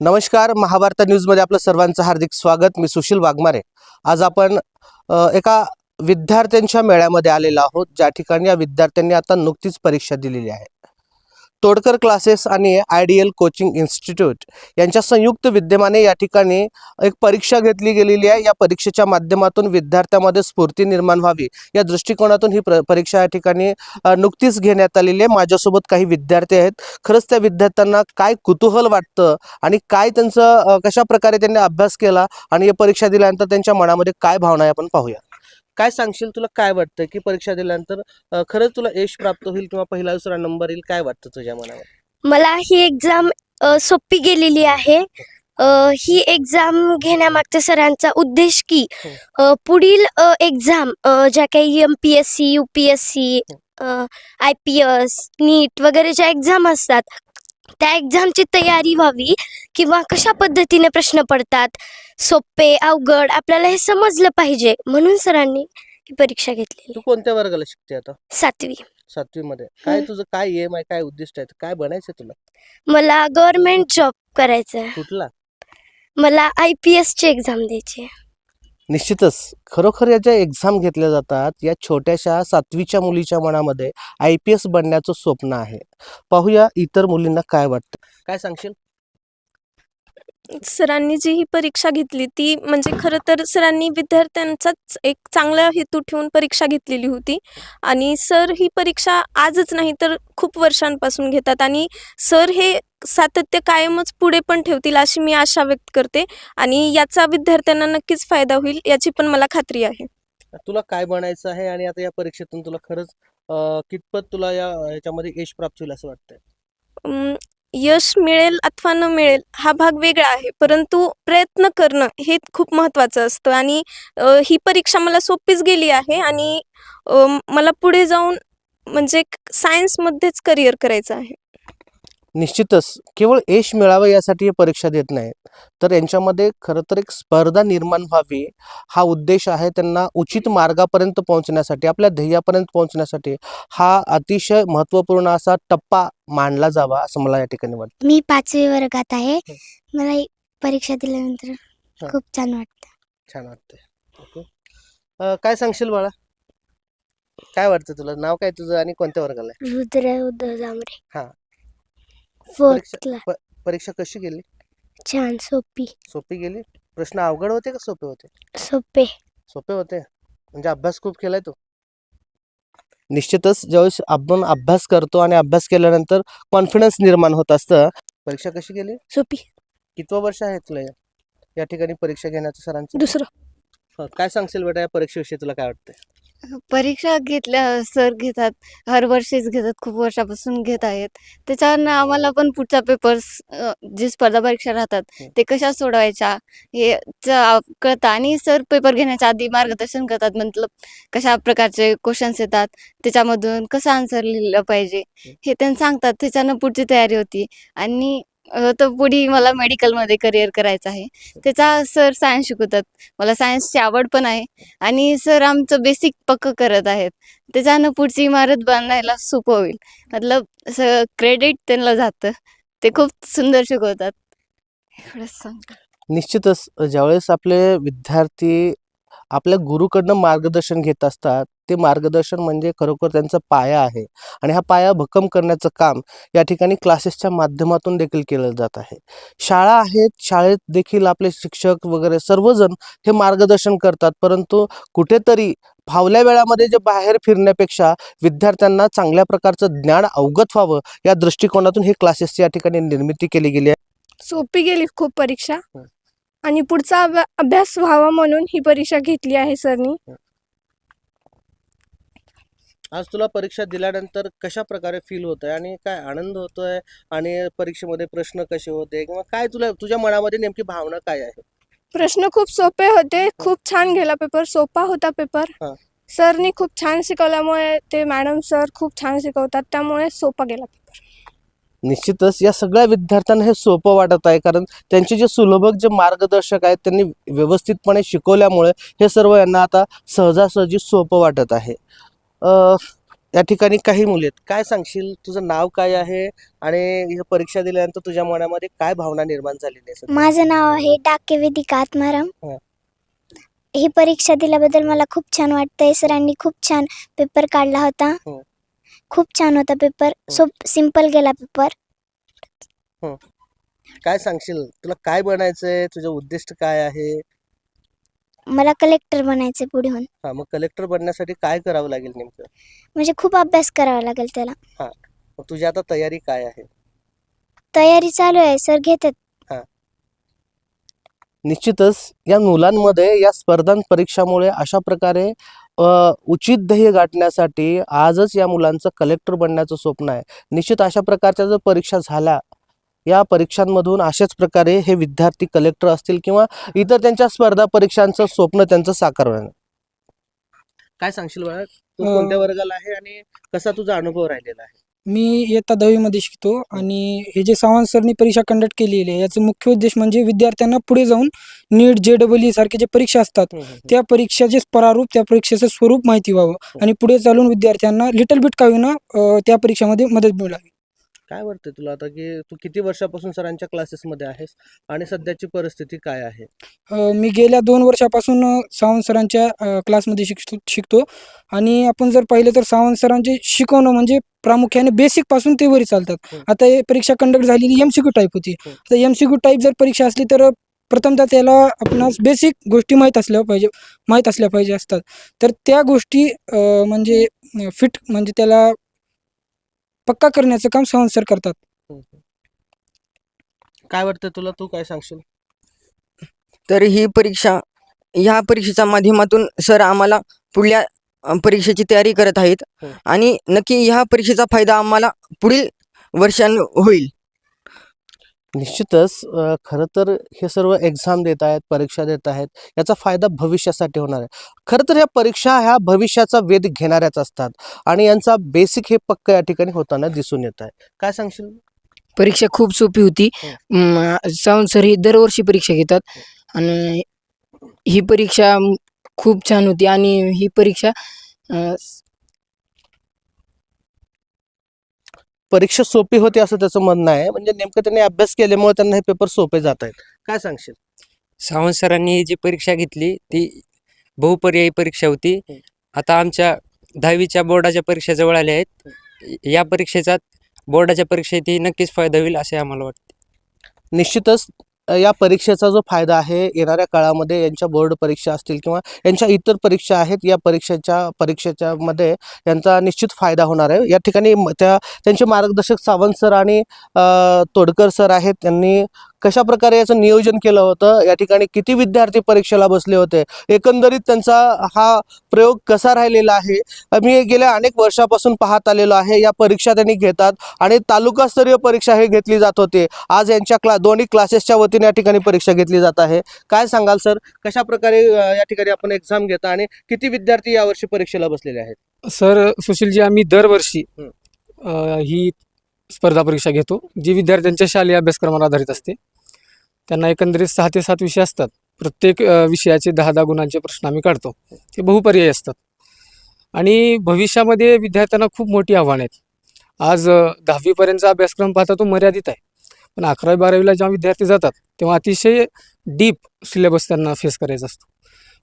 नमस्कार महाभारत न्यूजमध्ये आपलं सर्वांचं हार्दिक स्वागत. मी सुशील वाघमारे. आज आपण एका विद्यार्थ्यांच्या मेळ्यामध्ये आलेलो आहोत. ज्या ठिकाणी या विद्यार्थ्यांनी आता नुकतीच परीक्षा दिलेली आहे. तोडकर क्लासेस आणि आयडियल कोचिंग इन्स्टिट्यूट यांच्या संयुक्त विद्यमाने या ठिकाणी एक परीक्षा घेतली गेलेली आहे. या परीक्षेच्या माध्यमातून विद्यार्थ्यामध्ये स्फूर्ती निर्माण व्हावी या दृष्टिकोनातून ही प्र परीक्षा या ठिकाणी नुकतीच घेण्यात आलेली आहे. माझ्यासोबत काही विद्यार्थी आहेत. खरंच त्या विद्यार्थ्यांना काय कुतूहल वाटतं आणि काय त्यांचं कशा प्रकारे त्यांनी अभ्यास केला आणि या परीक्षा दिल्यानंतर त्यांच्या मनामध्ये काय भावना आहे आपण पाहूया. काय सांगशील? तुला काय वाटतं की परीक्षा दिल्यानंतर खरंच तुला यश प्राप्त होईल किंवा पहिला दुसरा नंबर येईल? काय वाटतं तुझ्या मनावर मला ही एक्झाम सोपी गेलेली आहे. ही एक्झाम घेण्यामागच्या सरांचा उद्देश की पुढील एक्झाम ज्या काही M P S C U P S C I P S NEET वगैरे ज्या एक्झाम असतात त्या एक्झामची तयारी व्हावी किंवा कशा पद्धतीने प्रश्न पडतात सोपे अवघड आपल्याला हे समजलं पाहिजे म्हणून सरांनी ही परीक्षा घेतलेली. तू कोणत्या वर्गाला शिकते आता? सातवी. सातवी मध्ये. काय हम्म. तुझं काय एम आहे काय उद्दिष्ट आहे काय बनायचं तुला? मला गव्हर्नमेंट जॉब करायचा आहे कुठला? मला आय पी एसची एक्झाम द्यायची आहे. निश्चितच. खरोखर या ज्या एक्झाम घेतल्या जातात या छोट्याशा सातवीच्या मुलीच्या मनामध्ये आय पी एस बनण्याचं स्वप्न आहे. पाहूया इतर मुलींना काय वाटतं. काय सांगशील? सरांनी जी ही परीक्षा घेतली ती म्हणजे खरं तर सरांनी विद्यार्थ्यांचाच एक चांगला हेतू ठेवून परीक्षा घेतलेली होती. आणि सर ही परीक्षा आजच नाही तर खूप वर्षांपासून घेतात. आणि सर हे सातत्य कायमच पुढे पण ठेवतील अशी मी आशा व्यक्त करते आणि याचा विद्यार्थ्यांना नक्कीच फायदा होईल याची पण मला खात्री आहे. तुला काय बनायचं आहे आणि आता या परीक्षेतून तुला खरंच कितपत तुला या याच्यामध्ये यश प्राप्त होईल असं वाटतंय? यश मिळेल अथवा न मिळेल हा भाग वेगळा आहे परंतु प्रयत्न करणं हे खूप महत्त्वाचं असतं आणि ही परीक्षा मला सोपीच गेली आहे आणि मला पुढे जाऊन म्हणजे सायन्समध्येच करिअर करायचं आहे. निश्चितच केवळ यश मिळावं यासाठी हे परीक्षा देत नाहीत. तर यांच्यामध्ये खरं तर एक स्पर्धा निर्माण व्हावी हा उद्देश आहे त्यांना उचित मार्गापर्यंत पोहोचण्यासाठी आपल्या ध्येयापर्यंत पोहोचण्यासाठी हा अतिशय महत्त्वपूर्ण असा टप्पा मानला जावा असं मला या ठिकाणी वाटतं. मी पाचवी वर्गात आहे. मला परीक्षा दिल्यानंतर खूप छान वाटतं. छान वाटतंय. काय सांगशील बाळा? काय वाटतं तुला? नाव काय तुझं आणि कोणत्या वर्गाला रुद्र उद्धव जांभरे. हा. फोर्थला परीक्षा कशी गेली? छान सोपी. सोपी गेली? प्रश्न अवघड होते का सोपे होते? सोपे. सोपे होते? म्हणजे अभ्यास खूप केलाय तू? निश्चितच ज्यावेळेस आपण अभ्यास करतो आणि अभ्यास केल्यानंतर कॉन्फिडन्स निर्माण होत असतं. परीक्षा कशी गेली? सोपी. कितवं वर्ष आहे तुला या- या ठिकाणी परीक्षा घेण्याचं सरांचं? दुसरं. हं, काय सांगशील बेटा या परीक्षेविषयी तुला काय वाटतंय? परीक्षा घेतल्या सर घेतात हर वर्षीच घेतात खूप वर्षापासून घेत आहेत. त्याच्यावरनं आम्हाला पण पुढचा पेपर्स जी स्पर्धा परीक्षा राहतात हं. ते कशा सोडवायच्या? हे च- कळतं. आणि सर पेपर घेण्याच्या आधी मार्गदर्शन करतात मतलब कशा प्रकारचे क्वेश्चन्स येतात त्याच्यामधून कसं आन्सर लिहिलं पाहिजे हे त्यांना सांगतात. त्याच्यानं पुढची तयारी होती. आणि तर पुढे मला मेडिकलमध्ये करिअर करायचं आहे. त्याचा सर सायन्स शिकवतात. मला सायन्सची आवड पण आहे. आणि सर आमचं बेसिक पक्क करत आहेत. त्याच्यानं पुढची इमारत बांधायला सोपं होईल. मतलब असं क्रेडिट त्यांना जातं. ते खूप सुंदर शिकवतात. एवढंच सांग निश्चितच ज्यावेळेस आपले विद्यार्थी आपल्या गुरुकडनं मार्गदर्शन घेत असतात. ते मार्गदर्शन म्हणजे खरोखर त्यांचा पाया आहे. आणि हा पाया भक्कम करण्याचं काम या ठिकाणी क्लासेसच्या माध्यमातून देखील केलं जात आहे. शाळा आहेत. शाळेत देखील आपले शिक्षक वगैरे सर्वजण हे मार्गदर्शन करतात. परंतु कुठेतरी फावल्या वेळामध्ये जे बाहेर फिरण्यापेक्षा विद्यार्थ्यांना चांगल्या प्रकारचं ज्ञान अवगत व्हावं या दृष्टिकोनातून हे क्लासेसची या ठिकाणी निर्मिती केली गेली आहे. सोपी गेली खूप परीक्षा. आणि पुढचा अभ्या- अभ्यास व्हावा म्हणून ही परीक्षा घेतली आहे सरनी. आज तुला परीक्षा दिल्यानंतर कशा प्रकारे फील होत आहे आणि काय आनंद होतोय आणि परीक्षेमध्ये प्रश्न कसे होते किंवा काय तुला तुझ्या मनामध्ये नेमकी भावना काय आहे? प्रश्न खूप सोपे होते खूप छान गेला पेपर सोपा होता पेपर हा. सरनी खूप छान शिकवल्यामुळे ते मॅडम सर खूप छान शिकवतात त्यामुळे सोपा गेला निश्चितच या सगळ्या विद्यार्थ्यांना हे सोपं वाटत आहे. कारण त्यांचे जे सुलभक जे मार्गदर्शक आहेत त्यांनी व्यवस्थितपणे शिकवल्यामुळे हे सर्व यांना आता सहजासहजी सोपं वाटत आहे. या ठिकाणी काही मुली आहेत. काय सांगशील? तुझं नाव काय आहे? आणि ही परीक्षा दिल्यानंतर तुझ्या मनामध्ये काय भावना निर्माण झालेली आहे? माझं नाव आहे डाके वेदिका आत्माराम. हा. ही परीक्षा दिल्याबद्दल मला खूप छान वाटतंय. सरांनी खूप छान पेपर काढला होता. हो. खूप छान होता पेपर. हो. सोप सिंपल गेला पेपर. काय सांगशील? तुला काय बनायचंय? तुझं उद्दिष्ट काय आहे? मला कलेक्टर बनायचं पुढे. होऊन हा मग कलेक्टर बनण्यासाठी काय करावं लागेल नेमकं? म्हणजे खूप अभ्यास करावा लागेल त्याला. मग तुझी आता तयारी काय आहे? तयारी चालू आहे. सर घेतात. निश्चितच या मुलांमध्ये या स्पर्धा परीक्षामुळे अशा प्रकारे उचित ध्येय गाठण्यासाठी आजच या मुलांचं कलेक्टर बनण्याचं स्वप्न आहे. निश्चित अशा प्रकारच्या जर परीक्षा झाल्या या परीक्षांमधून अशाच प्रकारे हे विद्यार्थी कलेक्टर असतील किंवा इतर त्यांच्या स्पर्धा परीक्षांचं स्वप्न त्यांचं साकार होणार. काय सांगशील बाळा? तू कोणत्या वर्गाला आहे आणि कसा तुझा अनुभव राहिलेला आहे? मी इयत्ता दहावीमध्ये शिकतो आणि हे जे सावंत सरनी परीक्षा कंडक्ट केलेली आहे याचा मुख्य उद्देश म्हणजे विद्यार्थ्यांना पुढे जाऊन नीट जे डबल ई सारखे जे परीक्षा असतात त्या परीक्षाचे प्रारूप त्या परीक्षेचं स्वरूप माहिती व्हावं आणि पुढे चालून विद्यार्थ्यांना लिटल बिट का होईना अ, त्या परीक्षेमध्ये मदत मिळावी. काय वाटतं तुला आता की तू किती वर्षापासून सरांच्या क्लासेसमध्ये आहेस? आणि सध्याची परिस्थिती काय आहे? अ, मी गेल्या दोन वर्षापासून अ, सावंत सरांच्या अ, क्लासमध्ये शिकतो शिकतो. आणि आपण जर पाहिलं तर सावंत सरांचे शिकवणं म्हणजे प्रामुख्याने बेसिकपासून ते वरी चालतात. हं. आता हे परीक्षा कंडक्ट झालेली एम सी क्यू टाईप होती. हं. तर एम सी क्यू टाईप जर परीक्षा असली तर प्रथमतः त्याला आपणास बेसिक गोष्टी माहीत असल्या पाहिजे माहीत असल्या पाहिजे असतात. तर त्या गोष्टी अ, म्हणजे फिट म्हणजे त्याला पक्का करण्याचं काम सावंत सर करतात. काय वाटतं तुला? तू काय सांगशील? तर ही परीक्षा ह्या परीक्षेच्या माध्यमातून सर आम्हाला पुढल्या अ, परीक्षेची तयारी करत आहेत. हो. आणि नक्की ह्या परीक्षेचा फायदा आम्हाला पुढील वर्षां होईल. निश्चितच खरं तर हे सर्व एक्झाम देत आहेत परीक्षा देत आहेत याचा फायदा भविष्यासाठी होणार आहे. खरं तर ह्या परीक्षा ह्या भविष्याचा वेध घेणाऱ्याच असतात आणि यांचा बेसिक हे पक्क या ठिकाणी होताना दिसून येत आहे. काय सांगशील? परीक्षा खूप सोपी होती. म, सावंत सर ही दरवर्षी परीक्षा घेतात आणि ही परीक्षा खूप छान होती आणि ही परीक्षा अ, परीक्षा सोपी होती असं त्याचं म्हणणं आहे. म्हणजे नेमकं त्यांनी अभ्यास केल्यामुळे त्यांना हे पेपर सोपे जात आहेत. काय सांगशील? सावंत सरांनी जी परीक्षा घेतली ती बहुपर्यायी परीक्षा होती. आता आमच्या दहावीच्या बोर्डाच्या परीक्षा जवळ आल्या आहेत. या परीक्षेचा बोर्डाच्या परीक्षेतही नक्कीच फायदा होईल असे आम्हाला वाटते. निश्चितच या परीक्षेचा जो फायदा आहे येणाऱ्या काळामध्ये यांच्या बोर्ड परीक्षा असतील किंवा यांच्या इतर परीक्षा आहेत या परीक्षेच्या परीक्षेच्या मध्ये यांचा निश्चित फायदा होणार आहे. या ठिकाणी म- त्या त्यांचे मार्गदर्शक सावंत सर आणि तोडकर सर आहेत त्यांनी कशा प्रकारे याचं नियोजन केलं होतं? या ठिकाणी किती विद्यार्थी परीक्षेला बसले होते? एकंदरीत त्यांचा हा प्रयोग कसा राहिलेला आहे? मी गेल्या अनेक वर्षापासून पाहत आलेलो आहे या परीक्षा त्यांनी घेतात आणि तालुकास्तरीय परीक्षा हे घेतली जात होते. आज यांच्या क्ला दोन्ही क्लासेसच्या वतीने या ठिकाणी परीक्षा घेतली जात आहे. काय सांगाल सर कशा प्रकारे या ठिकाणी आपण एक्झाम घेता आणि किती विद्यार्थी यावर्षी परीक्षेला बसलेले आहेत? सर सुशीलजी आम्ही दरवर्षी हं. ही स्पर्धा परीक्षा घेतो जी विद्यार्थ्यांच्या शालेय अभ्यासक्रमावर आधारित असते. त्यांना एकंदरीत सहा ते सात विषय असतात. प्रत्येक विषयाचे दहा दहा गुणांचे प्रश्न आम्ही काढतो. ते बहुपर्यायी असतात. आणि भविष्यामध्ये विद्यार्थ्यांना खूप मोठी आव्हानं आहेत. आज दहावीपर्यंतचा अभ्यासक्रम पाहता तो मर्यादित आहे. पण अकरावी बारावीला जेव्हा विद्यार्थी जातात तेव्हा अतिशय डीप सिलेबस त्यांना फेस करायचा असतो.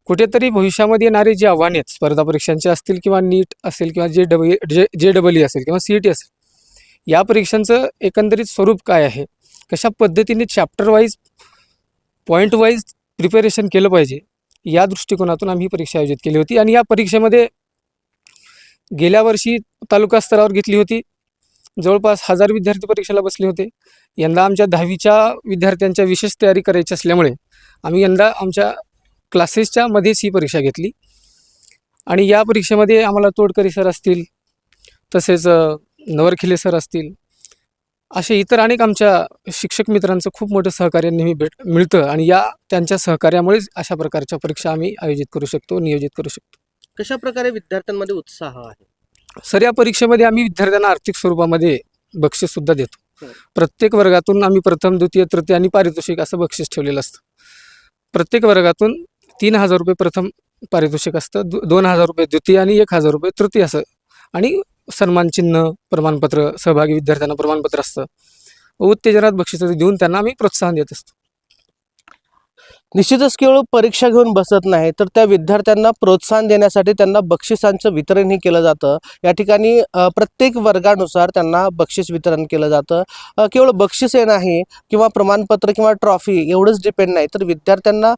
कुठेतरी भविष्यामध्ये येणारे जे आव्हाने आहेत स्पर्धा परीक्षांचे असतील किंवा नीट असेल किंवा जे डबल जे जे डबल ई असेल किंवा सी ई टी असेल या परीक्षांचं एकंदरीत स्वरूप काय आहे? कशा पद्धतीने chapter wise point wise preparation केलं पाहिजे. या दृष्टिकोनातून आम्ही ही परीक्षा आयोजित केली होती आणि या परीक्षेमध्ये गेल्या वर्षी तालुका स्तरावर घेतली होती. जवळपास हजार विद्यार्थी परीक्षेला बसले होते. यंदा आमच्या दहावीच्या विद्यार्थ्यांच्या विशेष तयारी करायची असल्यामुळे आम्ही यंदा आमच्या क्लासेसच्या मध्येच ही परीक्षा घेतली. आणि या परीक्षेमध्ये आम्हाला तोडकरी सर असतील तसेच नवरखिले सर असतील असे इतर अनेक आमच्या शिक्षक मित्रांचं खूप मोठं सहकार्य नेहमी भेट मिळतं आणि या त्यांच्या सहकार्यामुळेच अशा प्रकारच्या परीक्षा आम्ही आयोजित करू शकतो नियोजित करू शकतो. कशा प्रकारे विद्यार्थ्यांमध्ये उत्साह आहे? सर या परीक्षेमध्ये आम्ही विद्यार्थ्यांना आर्थिक स्वरूपामध्ये बक्षीस सुद्धा देतो. हं. प्रत्येक वर्गातून आम्ही प्रथम द्वितीय तृतीय आणि पारितोषिक असं बक्षीस ठेवलेलं असतं. प्रत्येक वर्गातून तीन हजार रुपये प्रथम पारितोषिक असतं दोन हजार रुपये द्वितीय आणि एक हजार रुपये तृतीय असं. आणि सन्मानचिन्ह प्रमाणपत्र सहभागी विद्यार्थ्यांना प्रमाणपत्र असतं. उत्तेजनात बक्षिसं देऊन त्यांना आम्ही प्रोत्साहन देत असतो. निश्चितच केवळ परीक्षा घेऊन बसत नाही तर त्या विद्यार्थ्यांना प्रोत्साहन देण्यासाठी त्यांना बक्षिसांचं वितरणही केलं जातं. या ठिकाणी प्रत्येक वर्गानुसार त्यांना बक्षीस वितरण केलं जातं. केवळ बक्षिसे नाही किंवा प्रमाणपत्र किंवा ट्रॉफी एवढंच डिपेंड नाही तर विद्यार्थ्यांना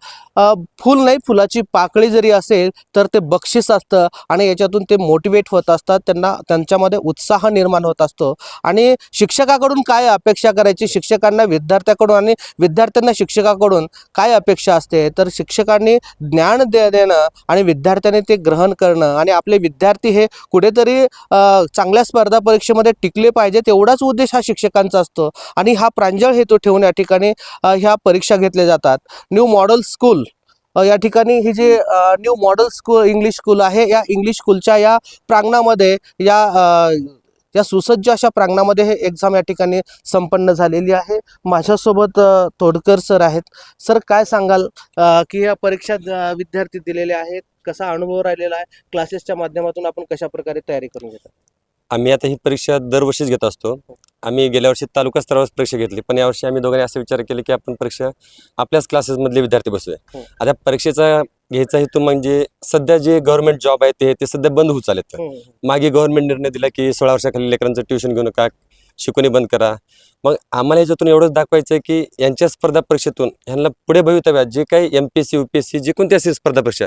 फुल नाही फुलाची पाकळी जरी असेल तर ते बक्षीस असतं आणि याच्यातून ते मोटिवेट होत असतात. त्यांना त्यांच्यामध्ये उत्साह निर्माण होत असतो. आणि शिक्षकाकडून काय अपेक्षा करायची? शिक्षकांना विद्यार्थ्याकडून आणि विद्यार्थ्यांना शिक्षकाकडून काय अपेक्षा असते तर शिक्षकांनी ज्ञान दे देणं आणि विद्यार्थ्यांनी ते ग्रहण करणं आणि आपले विद्यार्थी हे कुठेतरी चांगल्या स्पर्धा परीक्षेमध्ये टिकले पाहिजे तेवढाच उद्देश हा शिक्षकांचा असतो. आणि हा प्रांजळ हेतू ठेवून या ठिकाणी ह्या परीक्षा घेतल्या जातात. न्यू मॉडेल स्कूल या ठिकाणी ही जी new model school English school आहे या इंग्लिश स्कूलच्या या प्रांगणामध्ये या या सुसज्ज अशा प्रांगणामध्ये हे एक्झाम या ठिकाणी संपन्न झालेली आहे. माझ्यासोबत तोडकर सर आहेत. सर काय सांगाल की या परीक्षा विद्यार्थी दिलेले आहेत? कसा अनुभव राहिलेला आहे? क्लासेसच्या माध्यमातून आपण कशा प्रकारे तयारी करून घेतात? आम्ही आता ही परीक्षा दरवर्षीच घेत असतो. आम्ही गेल्या वर्षी तालुका स्तरावर परीक्षा घेतली पण यावर्षी आम्ही दोघांनी असा विचार केला की आपण परीक्षा आपल्याच क्लासेसमधले विद्यार्थी बसूया. हो. आता परीक्षेचा घ्यायचा हेतू म्हणजे सध्या जे गव्हर्नमेंट जॉब आहे ते ते सध्या बंद होत चालत मागे गव्हर्नमेंट निर्णय दिला की सोळा वर्षाखाली लेकरांचं ट्युशन घेऊ नका शिकवणी बंद करा. मग आम्हाला याच्यातून एवढंच दाखवायचं आहे की यांच्या स्पर्धा परीक्षेतून ह्यांना पुढे भवितव्यात जे काही M P S C U P S C जे कोणती असेल स्पर्धा परीक्षा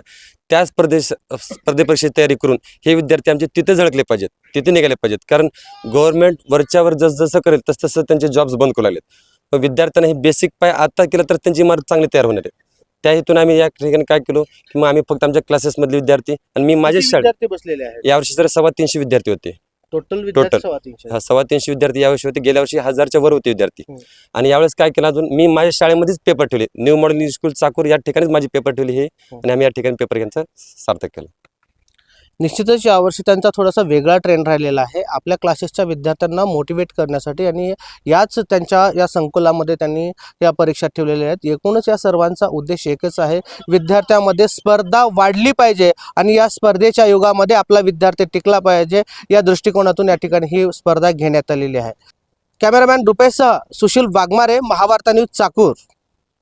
त्या स्पर्धेस स्पर्धे परीक्षेची तयारी करून हे विद्यार्थी आमचे तिथे झळकले पाहिजेत तिथे निघाले पाहिजेत. कारण गव्हर्नमेंट वरच्यावर जसं करेल तसं तसं त्यांचे जॉब्स बंद करू लागलेत. मग विद्यार्थ्यांना हे बेसिक पाय आता केलं तर त्यांची मार्क चांगली तयार होणार आहे. त्या हेतून आम्ही या ठिकाणी काय केलो की मग आम्ही फक्त आमच्या क्लासेसमधले विद्यार्थी आणि मी माझ्या शाळेत बसलेले आहेत? यावर्षी तर सव्वा तीनशे विद्यार्थी होते. टोटल विद्यार्थी Total. सव्वा तीनशे. हा सव्वा तीनशे विद्यार्थी यावर्षी होते. गेल्या वर्षी हजारच्या वर होते विद्यार्थी. आणि यावेळेस काय केलं अजून? मी माझ्या शाळेमध्येच पेपर ठेवले. New modern English school Chakur या ठिकाणीच माझी पेपर ठेवली हे. आणि आम्ही या ठिकाणी पेपर घ्यायचा सार्थक केलं. निश्चितच यावर्षी त्यांचा थोडासा वेगळा ट्रेंड राहिलेला आहे. आपल्या क्लासेसच्या विद्यार्थ्यांना मोटिवेट करण्यासाठी आणि याच त्यांच्या या संकुलामध्ये त्यांनी या परीक्षा ठेवलेल्या आहेत. एकूणच या सर्वांचा उद्देश एकच आहे. विद्यार्थ्यामध्ये स्पर्धा वाढली पाहिजे आणि या स्पर्धेच्या युगामध्ये आपला विद्यार्थी टिकला पाहिजे या दृष्टिकोनातून या ठिकाणी ही स्पर्धा घेण्यात आलेली आहे. कॅमेरामॅन रुपेशसह सुशील वाघमारे महावार्ता न्यूज चाकूर.